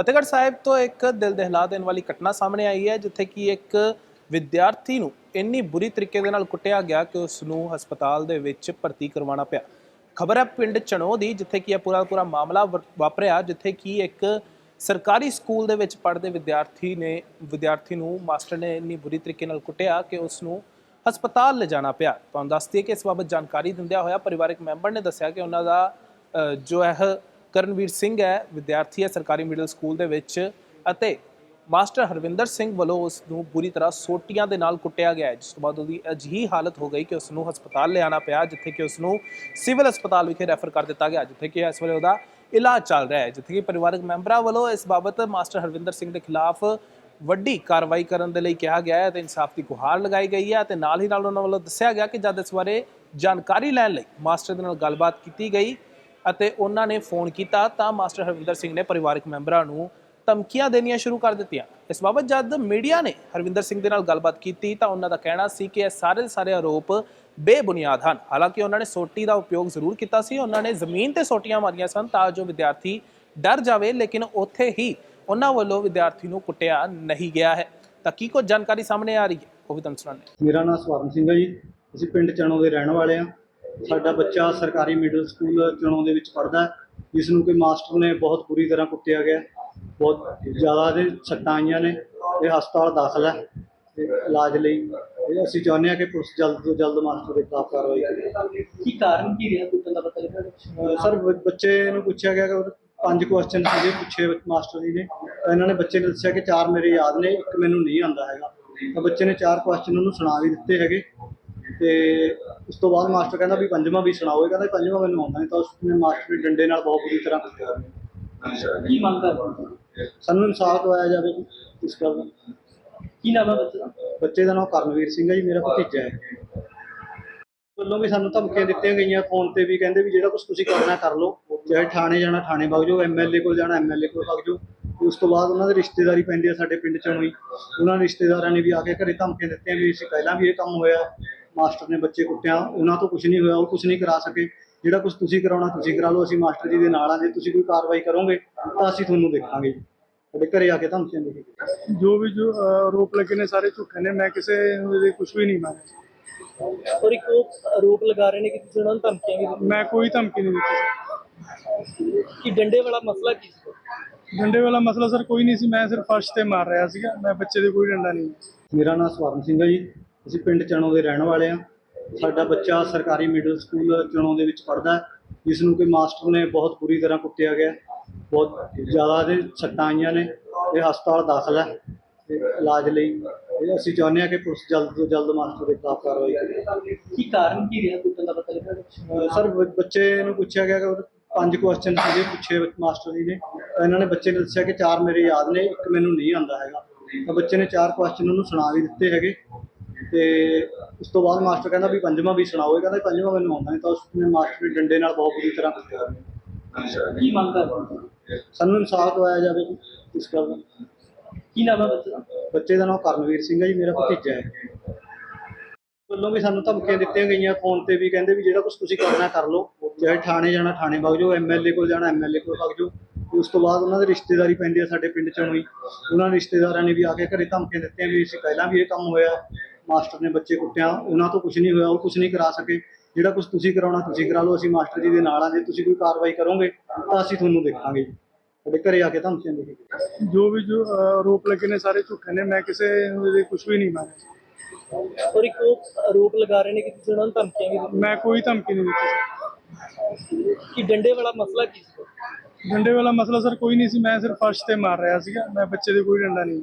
ਫਤਿਹਗੜ੍ਹ ਸਾਹਿਬ ਤੋਂ ਇੱਕ ਦਿਲ ਦਹਿਲਾ ਦੇਣ ਵਾਲੀ ਘਟਨਾ ਸਾਹਮਣੇ ਆਈ ਹੈ ਜਿੱਥੇ ਕਿ ਇੱਕ ਵਿਦਿਆਰਥੀ ਨੂੰ ਇੰਨੀ ਬੁਰੀ ਤਰੀਕੇ ਦੇ ਨਾਲ ਕੁੱਟਿਆ ਗਿਆ ਕਿ ਉਸ ਨੂੰ ਹਸਪਤਾਲ ਦੇ ਵਿੱਚ ਭਰਤੀ ਕਰਵਾਉਣਾ ਪਿਆ। ਖਬਰ ਹੈ ਪਿੰਡ ਚਣੋ ਦੀ ਜਿੱਥੇ ਕਿ ਇਹ ਪੂਰਾ ਪੂਰਾ ਮਾਮਲਾ ਵ- ਵਾਪਰਿਆ ਜਿੱਥੇ ਕਿ ਇੱਕ ਸਰਕਾਰੀ ਸਕੂਲ ਦੇ ਵਿੱਚ ਪੜ੍ਹਦੇ ਵਿਦਿਆਰਥੀ ਨੇ ਵਿਦਿਆਰਥੀ ਨੂੰ ਮਾਸਟਰ ਨੇ ਇੰਨੀ ਬੁਰੀ ਤਰੀਕੇ ਨਾਲ ਕੁੱਟਿਆ ਕਿ ਉਸ ਨੂੰ ਹਸਪਤਾਲ ਲਿਜਾਣਾ ਪਿਆ। ਤੁਹਾਨੂੰ ਦੱਸ ਦਈਏ ਕਿ ਇਸ ਬਾਬਤ ਜਾਣਕਾਰੀ ਦਿੰਦਿਆਂ ਹੋਇਆ ਪਰਿਵਾਰਕ ਮੈਂਬਰ ਨੇ ਦੱਸਿਆ ਕਿ ਉਹਨਾਂ ਦਾ ਅ, ਜੋ ਹੈ ਕਰਨਵੀਰ ਸਿੰਘ ਹੈ, ਵਿਦਿਆਰਥੀ ਹੈ ਸਰਕਾਰੀ ਮਿਡਲ ਸਕੂਲ ਦੇ ਵਿੱਚ ਅਤੇ ਮਾਸਟਰ ਹਰਵਿੰਦਰ ਸਿੰਘ ਵੱਲੋਂ ਉਸ ਨੂੰ ਬੁਰੀ ਤਰ੍ਹਾਂ ਸੋਟੀਆਂ ਦੇ ਨਾਲ ਕੁੱਟਿਆ ਗਿਆ ਜਿਸ ਤੋਂ ਬਾਅਦ ਉਹਦੀ ਅਜਿਹੀ ਹਾਲਤ ਹੋ ਗਈ ਕਿ ਉਸ ਨੂੰ ਹਸਪਤਾਲ ਲਿਆਣਾ ਪਿਆ, ਜਿੱਥੇ ਕਿ ਉਸ ਨੂੰ ਸਿਵਲ ਹਸਪਤਾਲ ਵਿਖੇ ਰੈਫਰ ਕਰ ਦਿੱਤਾ ਗਿਆ, ਜਿੱਥੇ ਕਿ ਇਸ ਵੇਲੇ ਉਹਦਾ ਇਲਾਜ ਚੱਲ ਰਿਹਾ ਹੈ, ਜਿੱਥੇ ਕਿ ਪਰਿਵਾਰਕ ਮੈਂਬਰਾਂ ਵੱਲੋਂ ਇਸ ਬਾਬਤ ਮਾਸਟਰ ਹਰਵਿੰਦਰ ਸਿੰਘ ਦੇ ਖਿਲਾਫ ਵੱਡੀ ਕਾਰਵਾਈ ਕਰਨ ਦੇ ਲਈ ਕਿਹਾ ਗਿਆ ਹੈ ਤੇ ਇਨਸਾਫ ਦੀ ਗੁਹਾਰ ਲਗਾਈ ਗਈ ਹੈ ਤੇ ਨਾਲ ਹੀ ਨਾਲ ਉਹਨਾਂ ਵੱਲੋਂ ਦੱਸਿਆ ਗਿਆ ਕਿ ਜਦ ਇਸ ਬਾਰੇ ਜਾਣਕਾਰੀ ਲੈਣ ਲਈ ਮਾਸਟਰ ਦੇ ਨਾਲ ਗੱਲਬਾਤ ਕੀਤੀ ਗਈ ਅਤੇ ਉਹਨਾਂ ਨੇ ਫੋਨ ਕੀਤਾ ਤਾਂ ਮਾਸਟਰ ਹਰਵਿੰਦਰ ਸਿੰਘ ਨੇ ਪਰਿਵਾਰਕ ਮੈਂਬਰਾਂ ਨੂੰ ਧਮਕੀਆਂ ਦੇਣੀਆਂ ਸ਼ੁਰੂ ਕਰ ਦਿੱਤੀਆਂ। ਇਸ ਬਾਬਤ ਜਦ ਮੀਡੀਆ ਨੇ ਹਰਵਿੰਦਰ ਸਿੰਘ ਦੇ ਨਾਲ ਗੱਲਬਾਤ ਕੀਤੀ ਤਾਂ ਉਹਨਾਂ ਦਾ ਕਹਿਣਾ ਸੀ ਕਿ ਇਹ ਸਾਰੇ ਦੇ ਸਾਰੇ ਆਰੋਪ ਬੇਬੁਨਿਆਦ ਹਨ। ਹਾਲਾਂਕਿ ਉਹਨਾਂ ਨੇ ਸੋਟੀ ਦਾ ਉਪਯੋਗ ਜ਼ਰੂਰ ਕੀਤਾ ਸੀ, ਉਹਨਾਂ ਨੇ ਜ਼ਮੀਨ ਤੇ ਸੋਟੀਆਂ ਮਾਰੀਆਂ ਸਨ ਤਾਂ ਜੋ ਵਿਦਿਆਰਥੀ ਡਰ ਜਾਵੇ, ਲੇਕਿਨ ਉੱਥੇ ਹੀ ਉਹਨਾਂ ਵੱਲੋਂ ਵਿਦਿਆਰਥੀ ਨੂੰ ਕੁੱਟਿਆ ਨਹੀਂ ਗਿਆ ਹੈ। ਤਾਂ ਕੀ ਕੁਝ ਜਾਣਕਾਰੀ ਸਾਹਮਣੇ ਆ ਰਹੀ ਹੈ? ਉਹ ਵੀ ਤੁਹਾਨੂੰ ਸੁਣਾਉਂਦੇ ਮੇਰਾ ਨਾਮ ਸਵਰਨ ਸਿੰਘ ਹੈ ਜੀ। ਅਸੀਂ ਪਿੰਡ ਚਣੋ ਦੇ ਰਹਿਣ ਵਾਲੇ ਹਾਂ। ਸਾਡਾ ਬੱਚਾ ਸਰਕਾਰੀ ਮਿਡਲ ਸਕੂਲ ਚਣੋ ਦੇ ਵਿੱਚ ਪੜ੍ਹਦਾ ਹੈ ਜਿਸ ਨੂੰ ਕਿ ਮਾਸਟਰ ਨੇ ਬਹੁਤ ਬੁਰੀ ਤਰ੍ਹਾਂ ਕੁੱਟਿਆ ਗਿਆ ਬਹੁਤ ਜ਼ਿਆਦਾ ਦੇ ਸੱਟਾਂ ਆਈਆਂ ਨੇ ਇਹ ਹਸਪਤਾਲ ਦਾਖਲ ਹੈ। ਤੇ ਇਲਾਜ ਲਈ ਤੇ ਅਸੀਂ ਚਾਹੁੰਦੇ ਹਾਂ ਕਿ ਪੁਲਿਸ ਜਲਦ ਤੋਂ ਜਲਦ ਮਾਸਟਰ ਦੇ ਖਿਲਾਫ ਕਾਰਵਾਈ ਕਰੇ। ਕੀ ਕਾਰਨ ਕੀ ਰਿਹਾ? ਕੁੱਟਣ ਦਾ ਪਤਾ ਲੱਗਾ? ਸਰ ਬ- ਬੱਚੇ ਨੂੰ ਪੁੱਛਿਆ ਗਿਆ ਕਿ ਪੰਜ ਕੁਐਸਚਨ ਸੀਗੇ ਪੁੱਛੇ ਮਾਸਟਰ ਜੀ ਨੇ। ਤਾਂ ਇਹਨਾਂ ਨੇ ਬੱਚੇ ਨੇ ਦੱਸਿਆ ਕਿ ਚਾਰ ਮੇਰੇ ਯਾਦ ਨੇ ਇੱਕ ਮੈਨੂੰ ਨਹੀਂ ਆਉਂਦਾ ਹੈਗਾ। ਤਾਂ ਬੱਚੇ ਨੇ ਚਾਰ ਕੁਐਸਚਨ ਉਹਨੂੰ ਸੁਣਾ ਵੀ ਦਿੱਤੇ ਹੈਗੇ। ਤੇ ਉਸ ਤੋਂ ਬਾਅਦ ਮਾਸਟਰ ਕਹਿੰਦਾ ਵੀ ਪੰਜਵਾਂ ਵੀ ਸੁਣਾਓ। ਇਹ ਕਹਿੰਦਾ ਪੰਜਵਾਂ ਮੈਨੂੰ ਆਉਂਦਾ ਨਹੀਂ ਤਾਂ ਉਸ ਨੇ ਮਾਸਟਰ ਨੇ ਡੰਡੇ ਨਾਲ ਬਹੁਤ ਬੁਰੀ ਤਰ੍ਹਾਂ ਕੁੱਟਿਆ ਕੀ ਮੰਗ ਕਰਦੇ ਸਾਨੂੰ ਇਨਸਾਫ ਦਵਾਇਆ ਜਾਵੇ ਜੀ ਇਸ ਗੱਲ ਦਾ। ਕੀ ਨਾਮ ਹੈ ਬੱਚੇ ਦਾ? ਬੱਚੇ ਦਾ ਨਾਮ ਕਰਨਵੀਰ ਸਿੰਘ ਹੈ ਜੀ ਮੇਰਾ ਭਤੀਜਾ ਹੈ। ਵੱਲੋਂ ਵੀ ਸਾਨੂੰ ਧਮਕੀਆਂ ਦਿੱਤੀਆਂ ਗਈਆਂ ਫੋਨ ਤੇ ਵੀ ਕਹਿੰਦੇ ਵੀ ਜਿਹੜਾ ਕੁਝ ਤੁਸੀਂ ਕਰਨਾ ਕਰ ਲਓ ਚਾਹੇ ਥਾਣੇ ਜਾਣਾ ਥਾਣੇ ਵਗ ਜਾਓ ਐਮਐਲਏ ਕੋਲ ਜਾਣਾ ਐਮਐਲਏ ਕੋਲ ਵਗ ਜਾਓ। ਉਸ ਤੋਂ ਬਾਅਦ ਉਹਨਾਂ ਦੇ ਰਿਸ਼ਤੇਦਾਰੀ ਪੈਂਦੀ ਆ ਸਾਡੇ ਪਿੰਡ ਚੋਂ ਵੀ। ਉਹਨਾਂ ਰਿਸ਼ਤੇਦਾਰਾਂ ਨੇ ਵੀ ਆ ਕੇ ਘਰੇ ਧਮਕੀਆਂ ਦਿੱਤੀਆਂ ਵੀ ਅਸੀਂ ਪਹਿਲਾਂ ਵੀ ਇਹ ਕੰਮ ਹੋਇਆ। ਮਾਸਟਰ ਨੇ ਬੱਚੇ ਕੁੱਟਿਆ ਉਹਨਾਂ ਤੋਂ ਕੁਝ ਨਹੀਂ ਹੋਇਆ ਉਹ ਕੁਝ ਨਹੀਂ ਕਰਾ ਸਕੇ। ਜਿਹੜਾ ਕੁਝ ਤੁਸੀਂ ਕਰਾਉਣਾ ਤੁਸੀਂ ਕਰਾ ਲਓ ਅਸੀਂ ਮਾਸਟਰ ਜੀ ਦੇ ਨਾਲ ਆ ਜੇ ਤੁਸੀਂ ਕੋਈ ਕਾਰਵਾਈ ਕਰੋਗੇ ਤਾਂ ਅਸੀਂ ਤੁਹਾਨੂੰ ਦੇਖਾਂਗੇ ਸਾਡੇ ਘਰੇ ਆ ਕੇ ਧਮਕੀਆਂ ਦੇ ਜੋ ਵੀ ਜੋ ਆਰੋਪ ਲੱਗੇ ਨੇ ਸਾਰੇ ਝੂਠੇ ਨੇ ਮੈਂ ਕਿਸੇ ਨੂੰ ਇਹਦੇ ਕੁਝ ਵੀ ਨਹੀਂ ਮੰਨਿਆ ਔਰ ਇੱਕ ਉਹ ਆਰੋਪ ਲਗਾ ਰਹੇ ਨੇ ਕਿ ਤੁਸੀਂ ਉਹਨਾਂ ਨੂੰ ਧਮਕੀਆਂ ਵੀ ਦਿੱਤੀਆਂ ਮੈਂ ਕੋਈ ਧਮਕੀ ਨਹੀਂ ਦਿੱਤੀ। ਕਿ ਡੰਡੇ ਵਾਲਾ ਮਸਲਾ ਕੀ ਸੀ? ਡੰਡੇ ਵਾਲਾ ਮਸਲਾ ਸਰ ਕੋਈ ਨਹੀਂ ਸੀ ਮੈਂ ਸਿਰਫ ਫਰਸ਼ ਤੇ ਮਾਰ ਰਿਹਾ ਸੀਗਾ ਮੈਂ ਬੱਚੇ ਦੇ ਕੋਈ ਡੰਡਾ ਨਹੀਂ। ਮੇਰਾ ਨਾਮ ਸਵਰਨ ਸਿੰਘ ਹੈ ਜੀ। ਅਸੀਂ ਪਿੰਡ ਚਣੋ ਦੇ ਰਹਿਣ ਵਾਲੇ ਹਾਂ। ਸਾਡਾ ਬੱਚਾ ਸਰਕਾਰੀ ਮਿਡਲ ਸਕੂਲ ਚਣੋ ਦੇ ਵਿੱਚ ਪੜ੍ਹਦਾ ਹੈ। ਜਿਸ ਨੂੰ ਕਿ ਮਾਸਟਰ ਨੇ ਬਹੁਤ ਬੁਰੀ ਤਰ੍ਹਾਂ ਕੁੱਟਿਆ ਗਿਆ ਬਹੁਤ ਜ਼ਿਆਦਾ ਦੇ ਸੱਟਾਂ ਆਈਆਂ ਨੇ ਇਹ ਹਸਪਤਾਲ ਦਾਖਲ ਹੈ। ਤੇ ਇਲਾਜ ਲਈ ਅਸੀਂ ਚਾਹੁੰਦੇ ਹਾਂ ਕਿ ਪੁਲਿਸ ਜਲਦ ਤੋਂ ਜਲਦ ਮਾਸਟਰ ਦੇ ਖਿਲਾਫ ਕਾਰਵਾਈ ਕਰੇ। ਕੀ ਕਾਰਨ ਕੀ ਰਿਹਾ? ਕੁੱਟਣ ਦਾ ਪਤਾ ਲੱਗਾ ਸਰ ਬੱਚੇ ਨੂੰ ਪੁੱਛਿਆ ਗਿਆ ਕਿ ਪੰਜ ਕੁਐਸਚਨ ਸੀਗੇ ਪੁੱਛੇ ਮਾਸਟਰ ਜੀ ਨੇ। ਤਾਂ ਇਹਨਾਂ ਨੇ ਬੱਚੇ ਨੇ ਦੱਸਿਆ ਕਿ ਚਾਰ ਮੇਰੇ ਯਾਦ ਨੇ ਇੱਕ ਮੈਨੂੰ ਨਹੀਂ ਆਉਂਦਾ ਹੈਗਾ। ਤਾਂ ਬੱਚੇ ਨੇ ਚਾਰ ਕੁਐਸਚਨ ਉਹਨੂੰ ਸੁਣਾ ਵੀ ਦਿੱਤੇ ਹੈਗੇ। ਤੇ ਉਸ ਤੋਂ ਬਾਅਦ ਮਾਸਟਰ ਕਹਿੰਦਾ ਵੀ ਪੰਜਵਾਂ ਵੀ ਸੁਣਾਓ। ਇਹ ਕਹਿੰਦਾ ਪੰਜਵਾਂ ਮੈਨੂੰ ਆਉਂਦਾ ਨਹੀਂ ਤਾਂ ਉਸ ਨੇ ਮਾਸਟਰ ਨੇ ਡੰਡੇ ਨਾਲ ਬਹੁਤ ਬੁਰੀ ਤਰ੍ਹਾਂ ਕੁੱਟਿਆ ਕੀ ਮੰਗ ਕਰਦੇ ਸਾਨੂੰ ਇਨਸਾਫ ਦਵਾਇਆ ਜਾਵੇ ਜੀ ਇਸ ਗੱਲ ਦਾ। ਕੀ ਨਾਮ ਹੈ ਬੱਚੇ ਦਾ? ਬੱਚੇ ਦਾ ਨਾਮ ਕਰਨਵੀਰ ਸਿੰਘ ਹੈ ਜੀ ਮੇਰਾ ਭਤੀਜਾ ਹੈ। ਵੱਲੋਂ ਵੀ ਸਾਨੂੰ ਧਮਕੀਆਂ ਦਿੱਤੀਆਂ ਗਈਆਂ ਫੋਨ ਤੇ ਵੀ ਕਹਿੰਦੇ ਵੀ ਜਿਹੜਾ ਕੁਝ ਤੁਸੀਂ ਕਰਨਾ ਕਰ ਲਓ ਚਾਹੇ ਥਾਣੇ ਜਾਣਾ ਥਾਣੇ ਵਗ ਜਾਓ ਐਮਐਲਏ ਕੋਲ ਜਾਣਾ ਐਮਐਲਏ ਕੋਲ ਵਗ ਜਾਓ। ਤੇ ਉਸ ਤੋਂ ਬਾਅਦ ਉਹਨਾਂ ਦੇ ਰਿਸ਼ਤੇਦਾਰੀ ਪੈਂਦੀ ਆ ਸਾਡੇ ਪਿੰਡ ਚੋਂ ਵੀ ਉਹਨਾਂ ਰਿਸ਼ਤੇਦਾਰਾਂ ਨੇ ਵੀ ਆ ਕੇ ਘਰੇ ਧਮਕੀਆਂ ਦਿੱਤੀਆਂ ਵੀ ਅਸੀਂ ਪਹਿਲਾਂ ਵੀ ਇਹ ਕੰਮ ਹੋਇਆ। ਮਾਸਟਰ ਨੇ ਬੱਚੇ ਕੁੱਟਿਆ ਉਹਨਾਂ ਤੋਂ ਕੁਝ ਨਹੀਂ ਹੋਇਆ ਉਹ ਕੁਝ ਨਹੀਂ ਕਰਾ ਸਕੇ। ਜਿਹੜਾ ਕੁਝ ਤੁਸੀਂ ਕਰਾਉਣਾ ਤੁਸੀਂ ਕਰਾ ਲਓ ਅਸੀਂ ਮਾਸਟਰ ਜੀ ਦੇ ਨਾਲ ਆ ਜੇ ਤੁਸੀਂ ਕੋਈ ਕਾਰਵਾਈ ਕਰੋਗੇ ਤਾਂ ਅਸੀਂ ਤੁਹਾਨੂੰ ਦੇਖਾਂਗੇ ਸਾਡੇ ਘਰੇ ਆ ਕੇ ਧਮਕੀਆਂ ਦੇ ਕੇ ਜੋ ਵੀ ਜੋ ਆਰੋਪ ਲੱਗੇ ਨੇ ਸਾਰੇ ਝੂਠੇ ਨੇ ਮੈਂ ਕਿਸੇ ਨੂੰ ਇਹਦੇ ਕੁਝ ਵੀ ਨਹੀਂ ਮੰਨਿਆ ਔਰ ਇੱਕ ਆਰੋਪ ਲਗਾ ਰਹੇ ਨੇ ਕਿ ਤੁਸੀਂ ਉਹਨਾਂ ਨੂੰ ਧਮਕੀਆਂ ਵੀ ਦਿੱਤੀਆਂ ਮੈਂ ਕੋਈ ਧਮਕੀ ਨਹੀਂ ਦਿੱਤੀ। ਕਿ ਡੰਡੇ ਵਾਲਾ ਮਸਲਾ ਕੀ ਸੀ? ਡੰਡੇ ਵਾਲਾ ਮਸਲਾ ਸਰ ਕੋਈ ਨਹੀਂ ਸੀ ਮੈਂ ਸਿਰਫ ਫਰਸ਼ ਤੇ ਮਾਰ ਰਿਹਾ ਸੀਗਾ ਮੈਂ ਬੱਚੇ ਦੇ ਕੋਈ ਡੰਡਾ ਨਹੀਂ।